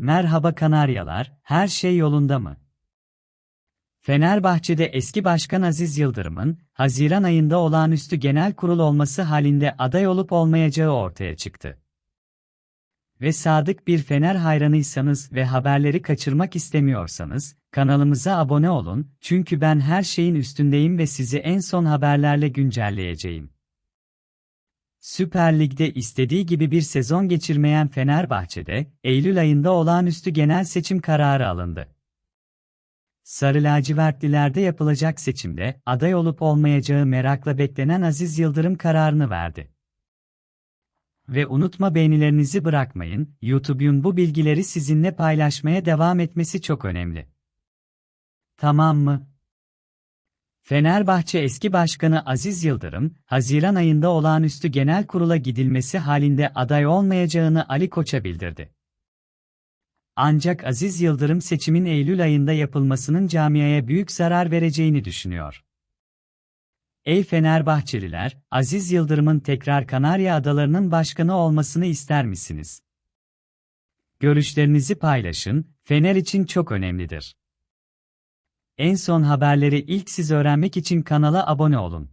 Merhaba Kanaryalar, her şey yolunda mı? Fenerbahçe'de eski başkan Aziz Yıldırım'ın, Haziran ayında olağanüstü genel kurul olması halinde aday olup olmayacağı ortaya çıktı. Ve sadık bir Fener hayranıysanız ve haberleri kaçırmak istemiyorsanız, kanalımıza abone olun, çünkü ben her şeyin üstündeyim ve sizi en son haberlerle güncelleyeceğim. Süper Lig'de istediği gibi bir sezon geçirmeyen Fenerbahçe'de, Eylül ayında olağanüstü genel seçim kararı alındı. Sarı lacivertlilerde yapılacak seçimde, aday olup olmayacağı merakla beklenen Aziz Yıldırım kararını verdi. Ve unutma beğenilerinizi bırakmayın, YouTube'un bu bilgileri sizinle paylaşmaya devam etmesi çok önemli. Tamam mı? Fenerbahçe eski başkanı Aziz Yıldırım, Haziran ayında olağanüstü genel kurula gidilmesi halinde aday olmayacağını Ali Koç'a bildirdi. Ancak Aziz Yıldırım seçimin Eylül ayında yapılmasının camiaya büyük zarar vereceğini düşünüyor. Ey Fenerbahçeliler, Aziz Yıldırım'ın tekrar Kanarya Adaları'nın başkanı olmasını ister misiniz? Görüşlerinizi paylaşın, Fener için çok önemlidir. En son haberleri ilk siz öğrenmek için kanala abone olun.